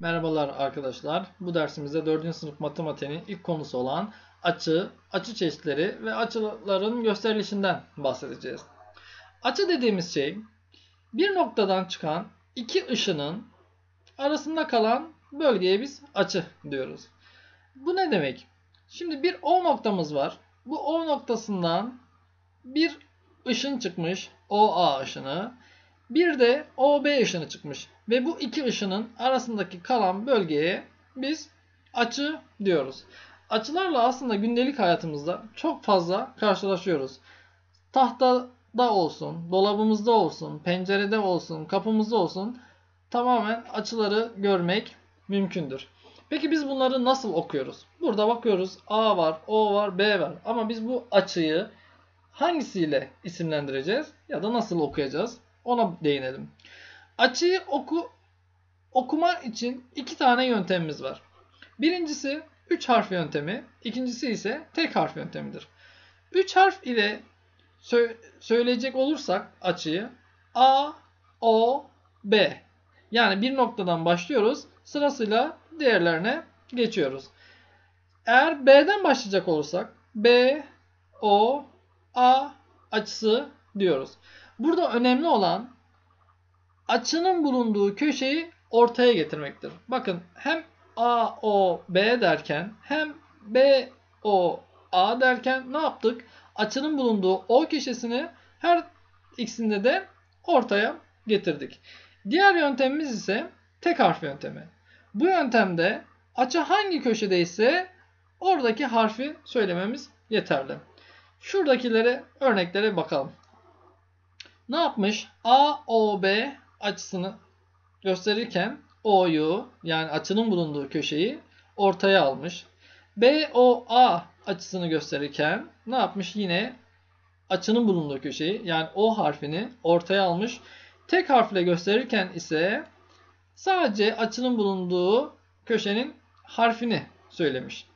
Merhabalar arkadaşlar. Bu dersimizde 4. sınıf matematiğinin ilk konusu olan açı, açı çeşitleri ve açıların gösterilişinden bahsedeceğiz. Açı dediğimiz şey bir noktadan çıkan iki ışının arasında kalan bölgeye biz açı diyoruz. Bu ne demek? Şimdi bir O noktamız var. Bu O noktasından bir ışın çıkmış. OA ışını. Bir de OB ışını çıkmış. Ve bu iki ışının arasındaki kalan bölgeye biz açı diyoruz. Açılarla aslında gündelik hayatımızda çok fazla karşılaşıyoruz. Tahtada olsun, dolabımızda olsun, pencerede olsun, kapımızda olsun tamamen açıları görmek mümkündür. Peki biz bunları nasıl okuyoruz? Burada bakıyoruz A var, O var, B var. Ama biz bu açıyı hangisiyle isimlendireceğiz ya da nasıl okuyacağız? Ona değinelim. Açıyı oku okuma için iki tane yöntemimiz var. Birincisi 3 harf yöntemi, ikincisi ise tek harf yöntemidir. 3 harf ile sö söyleyecek olursak açıyı A, O, B. Yani bir noktadan başlıyoruz. Sırasıyla diğerlerine geçiyoruz. Eğer B'den başlayacak olursak B, O, A açısı diyoruz. Burada önemli olan açının bulunduğu köşeyi ortaya getirmektir. Bakın hem A, O, B derken hem B, O, A derken ne yaptık? Açının bulunduğu O köşesini her ikisinde de ortaya getirdik. Diğer yöntemimiz ise tek harf yöntemi. Bu yöntemde açı hangi köşedeyse oradaki harfi söylememiz yeterli. Şuradakilere örneklere bakalım. Ne yapmış? AOB açısını gösterirken O'yu yani açının bulunduğu köşeyi ortaya almış. BOA açısını gösterirken ne yapmış? Yine açının bulunduğu köşeyi yani O harfini ortaya almış. Tek harfle gösterirken ise sadece açının bulunduğu köşenin harfini söylemiş.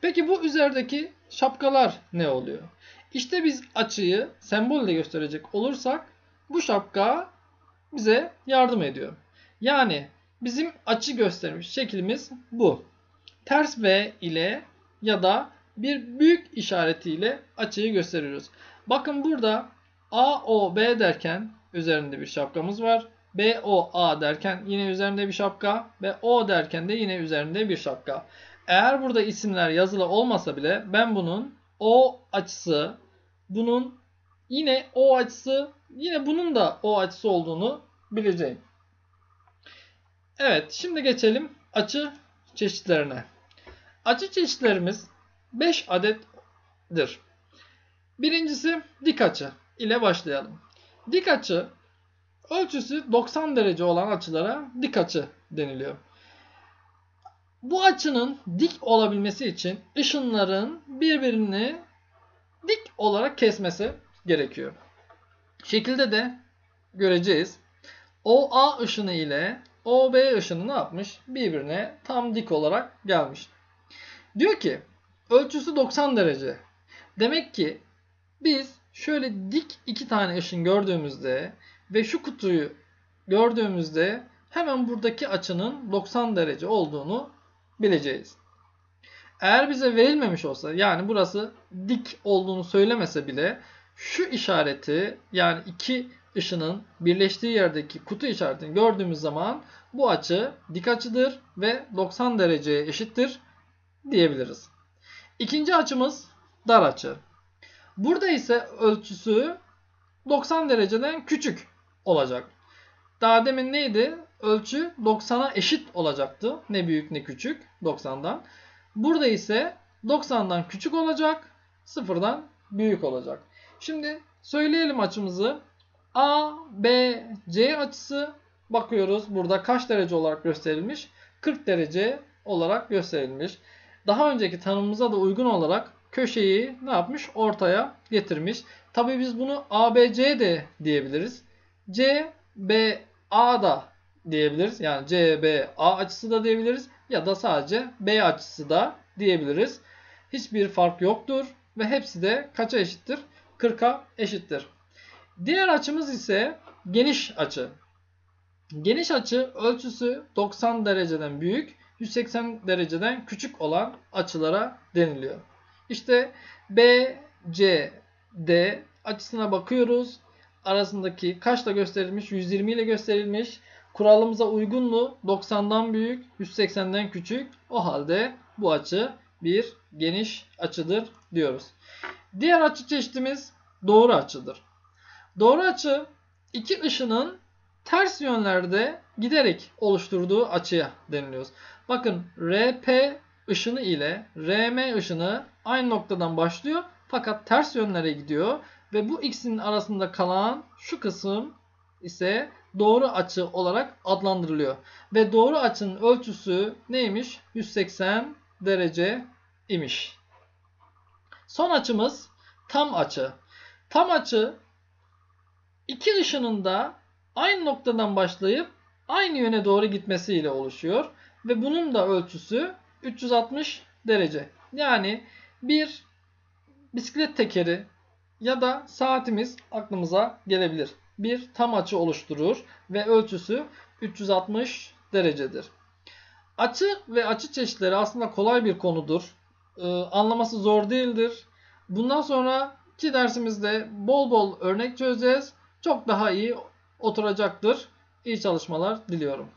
Peki bu üzerdeki şapkalar ne oluyor? İşte biz açıyı sembolle gösterecek olursak bu şapka bize yardım ediyor. Yani bizim açı göstermiş şeklimiz bu. Ters V ile ya da bir büyük işaretiyle açıyı gösteriyoruz. Bakın burada AOB derken üzerinde bir şapkamız var. BOA derken yine üzerinde bir şapka ve O derken de yine üzerinde bir şapka. Eğer burada isimler yazılı olmasa bile ben bunun O açısı, bunun yine O açısı, yine bunun da O açısı olduğunu bileceğim. Evet, şimdi geçelim açı çeşitlerine. Açı çeşitlerimiz 5 adettir. Birincisi dik açı ile başlayalım. Dik açı ölçüsü 90 derece olan açılara dik açı deniliyor. Bu açının dik olabilmesi için ışınların birbirini dik olarak kesmesi gerekiyor. Şekilde de göreceğiz. OA ışını ile OB ışını ne yapmış? Birbirine tam dik olarak gelmiş. Diyor ki ölçüsü 90 derece. Demek ki biz şöyle dik iki tane ışın gördüğümüzde ve şu kutuyu gördüğümüzde hemen buradaki açının 90 derece olduğunu bileceğiz. Eğer bize verilmemiş olsa yani burası dik olduğunu söylemese bile şu işareti yani iki ışının birleştiği yerdeki kutu işaretini gördüğümüz zaman bu açı dik açıdır ve 90 dereceye eşittir diyebiliriz. İkinci açımız dar açı. Burada ise ölçüsü 90 dereceden küçük olacak. Daha demin neydi? Ölçü 90'a eşit olacaktı. Ne büyük ne küçük 90'dan. Burada ise 90'dan küçük olacak. 0'dan büyük olacak. Şimdi söyleyelim açımızı. A, B, C açısı bakıyoruz. Burada kaç derece olarak gösterilmiş? 40 derece olarak gösterilmiş. Daha önceki tanımımıza da uygun olarak köşeyi ne yapmış? Ortaya getirmiş. Tabii biz bunu ABC de diyebiliriz. C, B, A da diyebiliriz. Yani C, B, A açısı da diyebiliriz. Ya da sadece B açısı da diyebiliriz. Hiçbir fark yoktur. Ve hepsi de kaça eşittir? 40'a eşittir. Diğer açımız ise geniş açı. Geniş açı ölçüsü 90 dereceden büyük, 180 dereceden küçük olan açılara deniliyor. İşte B, C, D açısına bakıyoruz. Arasındaki kaçla gösterilmiş? 120 ile gösterilmiş. Kuralımıza uygun mu? 90'dan büyük, 180'den küçük. O halde bu açı bir geniş açıdır diyoruz. Diğer açı çeşitimiz doğru açıdır. Doğru açı iki ışının ters yönlerde giderek oluşturduğu açıya deniliyor. Bakın RP ışını ile RM ışını aynı noktadan başlıyor fakat ters yönlere gidiyor ve bu ikisinin arasında kalan şu kısım ise doğru açı olarak adlandırılıyor. Ve doğru açının ölçüsü neymiş? 180 derece imiş. Son açımız tam açı. Tam açı iki ışının da aynı noktadan başlayıp aynı yöne doğru gitmesiyle oluşuyor. Ve bunun da ölçüsü 360 derece. Yani bir bisiklet tekeri ya da saatimiz aklımıza gelebilir. Bir tam açı oluşturur ve ölçüsü 360 derecedir. Açı ve açı çeşitleri aslında kolay bir konudur. Ee, anlaması zor değildir. Bundan sonraki dersimizde bol bol örnek çözeceğiz. Çok daha iyi oturacaktır. İyi çalışmalar diliyorum.